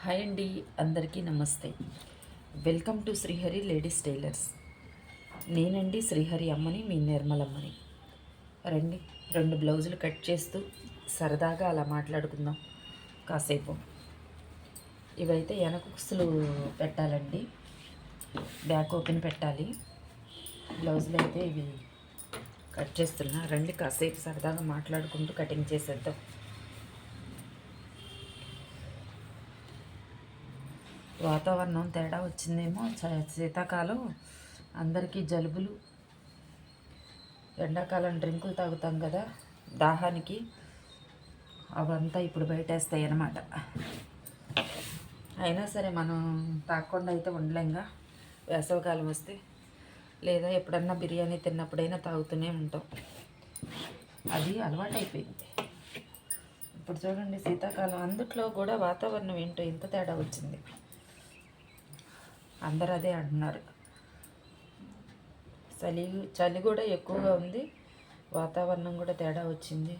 Hi అండి అందరికీ నమస్తే. Welcome to Srihari ladies tailors. నేనండి శ్రీహరి అమ్మని మీ నిర్మలమ్మని. రండి రెండు బ్లౌజులు కట్ చేస్తూ సరదాగా అలా మాట్లాడుకుందాం కాసేపు. ఇవైతే వెనకుసులు పెట్టాలండి. బ్యాక్ ఓపెన్ పెట్టాలి. బ్లౌజులు అయితే ఇవి కట్ చేస్తున్నా. రండి కాసేపు సరదాగా మాట్లాడుకుంటూ కటింగ్ చేసేద్దాం. వాతావరణం తేడా వచ్చిందేమో. చ- శీతాకాలం అందరికీ జలుబులు ఎండాకాలం డ్రింకులు తాగుతాం కదా దాహానికి అవంతా ఇప్పుడు బయటేస్తాయి అన్నమాట. అయినా సరే మనం తాగకుండా అయితే ఉండలేంగా. వేసవికాలం వస్తే లేదా ఎప్పుడన్నా బిర్యానీ తిన్నప్పుడైనా తాగుతూనే ఉంటాం. అది అలవాటు అయిపోయింది ఇప్పుడు చూడండి శీతాకాలం అందుట్లో కూడా వాతావరణం ఏంటో ఇంత తేడా వచ్చింది. అందరు అదే అంటున్నారు. చలి చలి కూడా ఎక్కువగా ఉంది. వాతావరణం కూడా తేడా వచ్చింది.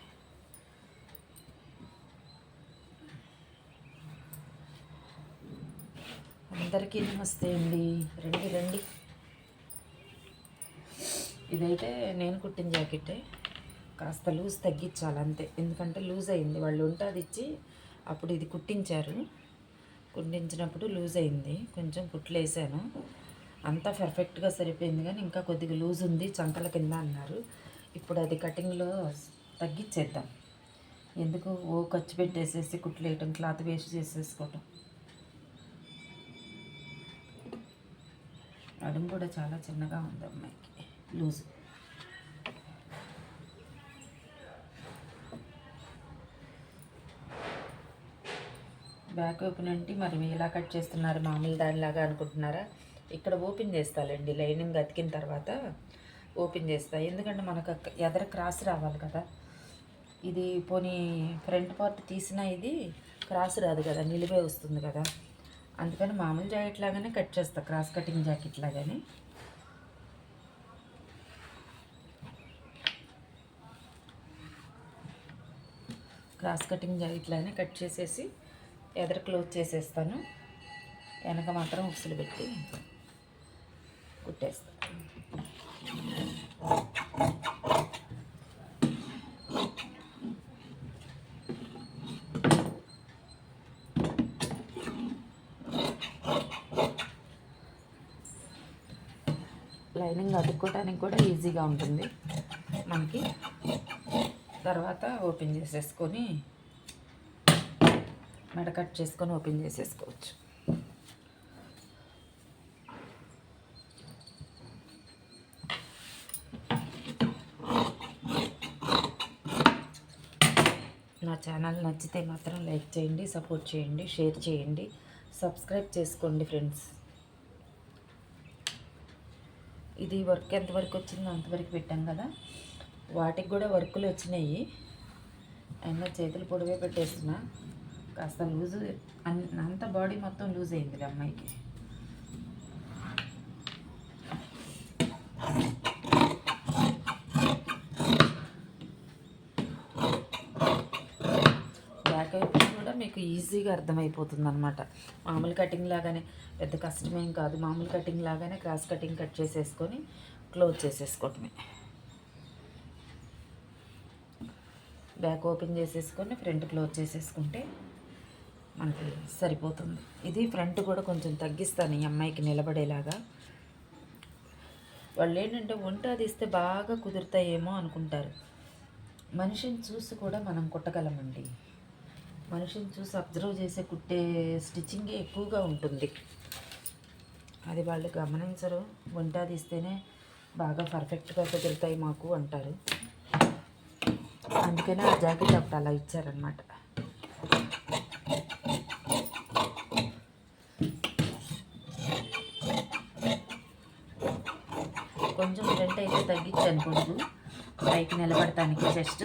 అందరికీ నమస్తే అండి. రండి రండి. ఇదైతే నేను కుట్టిన జాకెట్టే కాస్త లూజ్ తగ్గించాలి అంతే ఎందుకంటే లూజ్ అయింది. వాళ్ళు ఉంటుంది ఇచ్చి అప్పుడు ఇది కుట్టించారు. కుట్టించినప్పుడు లూజ్ అయింది. కొంచెం కుట్లు వేసాను అంతా పర్ఫెక్ట్గా సరిపోయింది కానీ ఇంకా కొద్దిగా లూజ్ ఉంది చంకల కింద అన్నారు. ఇప్పుడు అది కటింగ్లో తగ్గించేద్దాం ఎందుకు? ఓ ఖర్చు పెట్టేసేసి కుట్లు వేయటం క్లాత్ వేస్ట్ చేసేసుకోవటం. నడుము కూడా చాలా చిన్నగా ఉంది అమ్మాయికి. లూజ్. బ్యాక్ ఓపెన్ అంటే మరి ఎలా కట్ చేస్తున్నారు మామూలు దానిలాగా అనుకుంటున్నారా? ఇక్కడ ఓపెన్ చేస్తాలండి లైనింగ్ అతికిన తర్వాత ఓపెన్ చేస్తా. ఎందుకంటే మనకు ఎదర క్రాస్ రావాలి కదా. ఇది పోనీ ఫ్రంట్ పార్ట్ తీసిన ఇది క్రాస్ రాదు కదా నిలిపే వస్తుంది కదా. అందుకని మామూలు జాకెట్ లాగానే కట్ చేస్తా క్రాస్ కటింగ్ జాకెట్ లాగానే. క్రాస్ కటింగ్ జాకెట్ లాగానే కట్ చేసేసి ఎదర క్లోజ్ చేసేస్తాను. వెనక మాత్రం ఉక్సులు పెట్టి కుట్టేస్తాను లైనింగ్ అతుక్కోవడానికి కూడా ఈజీగా ఉంటుంది. మనకి తర్వాత ఓపెన్ చేసేసుకొని మెడ కట్ చేసుకొని ఓపెన్ చేసేసుకోవచ్చు. నా ఛానల్ నచ్చితే మాత్రం లైక్ చేయండి సపోర్ట్ చేయండి షేర్ చేయండి సబ్స్క్రైబ్ చేసుకోండి ఫ్రెండ్స్. ఇది వర్క్ ఎంతవరకు వచ్చిందో అంతవరకు పెట్టాం కదా. వాటికి కూడా వర్కులు వచ్చినాయి. అయినా చేతులు పొడివే పెట్టేస్తున్నా. కాస్త లూజ్ అంత బాడీ మొత్తం లూజ్ అయింది అమ్మాయికి. బ్యాక్ వైపు కూడా మీకు ఈజీగా అర్థమైపోతుంది అనమాట మామూలు కటింగ్ లాగానే పెద్ద కష్టమేం కాదు. మామూలు కటింగ్ లాగానే క్రాస్ కటింగ్ కట్ చేసేసుకొని క్లోజ్ చేసేసుకోవటమే. బ్యాక్ ఓపెన్ చేసేసుకొని ఫ్రంట్ క్లోజ్ చేసేసుకుంటే మనకి సరిపోతుంది. ఇది ఫ్రంట్ కూడా కొంచెం తగ్గిస్తాను ఈ అమ్మాయికి నిలబడేలాగా. వాళ్ళు ఏంటంటే వంట అది ఇస్తే బాగా కుదురుతాయేమో అనుకుంటారు. మనిషిని చూసి కూడా మనం కుట్టగలమండి. మనిషిని చూసి అబ్జర్వ్ చేసే కుట్టే స్టిచ్చింగే ఎక్కువగా ఉంటుంది. అది వాళ్ళు గమనించరు. వంట తీస్తేనే బాగా పర్ఫెక్ట్గా కుదురుతాయి మాకు అంటారు. అందుకనే ఆ జాకెట్ అప్పుడు అలా ఇచ్చారనమాట కొంచెం రెంట్ అయితే తగ్గించాను పొడుగు పైకి నిలబడటానికి జస్ట్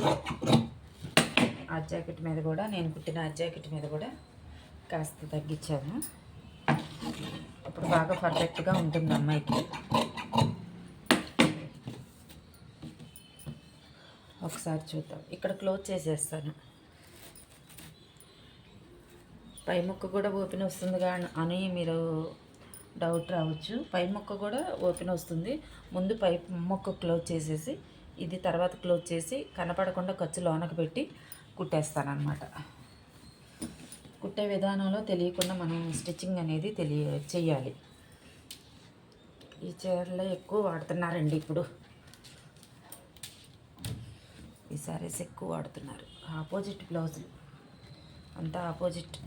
ఆ జాకెట్ మీద కూడా నేను కుట్టిన ఆ జాకెట్ మీద కూడా కాస్త తగ్గించాను. అప్పుడు బాగా పర్ఫెక్ట్గా ఉంటుంది అమ్మాయికి. ఒకసారి చూద్దాం. ఇక్కడ క్లోజ్ చేసేస్తాను. పై ముక్క కూడా ఓపెన్ వస్తుందిగా కానీ అని మీరు డౌట్ రావచ్చు. పై మొక్క కూడా ఓపెన్ వస్తుంది. ముందు పై మొక్క క్లోజ్ చేసేసి ఇది తర్వాత క్లోజ్ చేసి కనపడకుండా ఖర్చు లోనకు పెట్టి కుట్టేస్తానమాట కుట్టే విధానంలో తెలియకుండా మనం స్టిచ్చింగ్ అనేది తెలియ చేయాలి ఈ చీరలో ఎక్కువ వాడుతున్నారండి ఇప్పుడు. ఈ సారీస్ ఎక్కువ వాడుతున్నారు. ఆపోజిట్ బ్లౌజులు. అంతా ఆపోజిట్.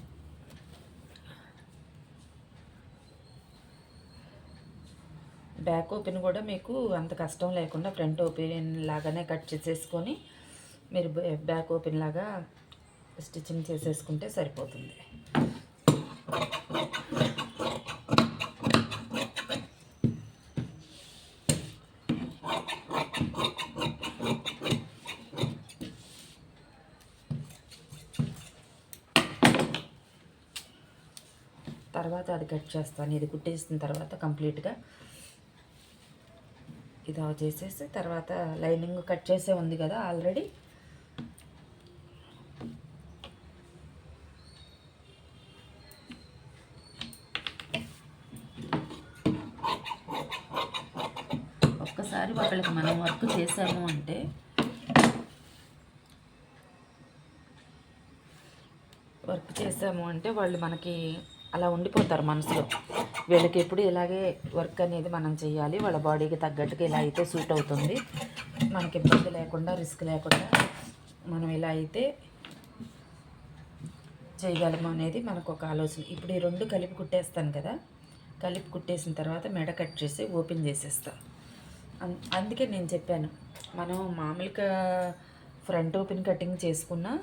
బ్యాక్ ఓపెన్ కూడా మీకు అంత కష్టం లేకుండా ఫ్రంట్ ఓపెన్ లాగానే కట్ చేసేసుకొని మీరు బ్యాక్ ఓపెన్ లాగా స్టిచ్చింగ్ చేసేసుకుంటే సరిపోతుంది. తర్వాత అది కట్ చేస్తాను. ఇది కుట్టేసిన తర్వాత కంప్లీట్గా ఇది ఆఫ్ చేసేసి తర్వాత లైనింగ్ కట్ చేసే ఉంది కదా ఆల్రెడీ. ఒక్కసారి వాళ్ళకి మనం వర్క్ చేసాము అంటే వర్క్ చేసాము అంటే వాళ్ళు మనకి అలా ఉండిపోతారు మనసులో. వీళ్ళకి ఎప్పుడు ఇలాగే వర్క్ అనేది మనం చేయాలి వాళ్ళ బాడీకి తగ్గట్టుగా ఇలా అయితే సూట్ అవుతుంది. మనకి ఇబ్బంది లేకుండా రిస్క్ లేకుండా మనం ఇలా అయితే చేయగలము అనేది మనకు ఒక ఆలోచన. ఇప్పుడు ఈ రెండు కలిపి కుట్టేస్తాను కదా. కలిపి కుట్టేసిన తర్వాత మెడ కట్ చేసి ఓపెన్ చేసేస్తా. అం- అందుకే నేను చెప్పాను. మనం మామూలుగా ఫ్రంట్ ఓపెన్ కటింగ్ చేసుకున్నా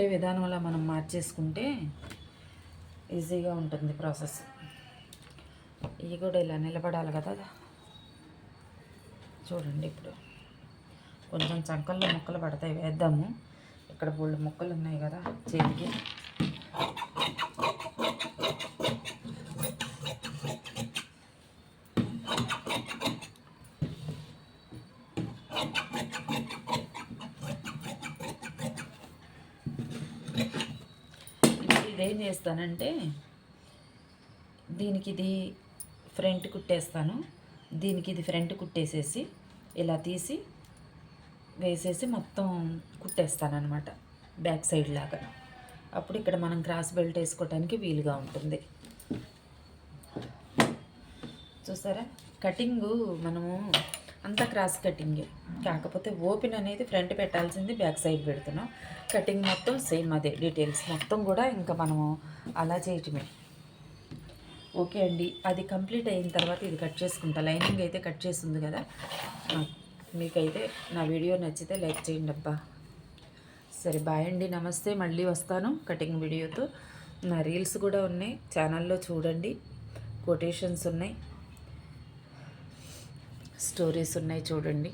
కుట్టే విధానంలో మనం మార్చేసుకుంటే ఈజీగా ఉంటుంది ప్రాసెస్. ఇవి కూడా ఇలా నిలబడాలి కదా. చూడండి ఇప్పుడు. కొంచెం చంకల్లో ముక్కలు పడతాయి వేద్దాము. ఇక్కడ బోళ్ళు ముక్కలు ఉన్నాయి కదా చేతికి. ఇప్పుడు ఏం చేస్తానంటే దీనికి ఇది ఫ్రంట్ కుట్టేస్తాను. దీనికి ఇది ఫ్రంట్ కుట్టేసేసి ఇలా తీసి వేసేసి మొత్తం కుట్టేస్తాను అనమాట బ్యాక్ సైడ్ లాగా. అప్పుడు ఇక్కడ మనం క్రాస్ బెల్ట్ వేసుకోవడానికి వీలుగా ఉంటుంది. చూసారా? కటింగు మనము అంతా క్రాస్ కటింగే. కాకపోతే ఓపెన్ అనేది ఫ్రంట్ పెట్టాల్సింది బ్యాక్ సైడ్ పెడుతున్నాం. కటింగ్ మొత్తం సేమ్ అదే డీటెయిల్స్ మొత్తం కూడా ఇంకా మనము అలా చేయటమే. ఓకే అండి. అది కంప్లీట్ అయిన తర్వాత ఇది కట్ చేసుకుంటా. లైనింగ్ అయితే కట్ చేస్తుంది కదా. మీకైతే నా వీడియో నచ్చితే లైక్ చేయండి అబ్బా. సరే బాయ్ అండి. నమస్తే. మళ్ళీ వస్తాను కటింగ్ వీడియోతో. నా రీల్స్ కూడా ఉన్నాయి. ఛానల్లో చూడండి. కొటేషన్స్ ఉన్నాయి. స్టోరీస్ ఉన్నాయి చూడండి.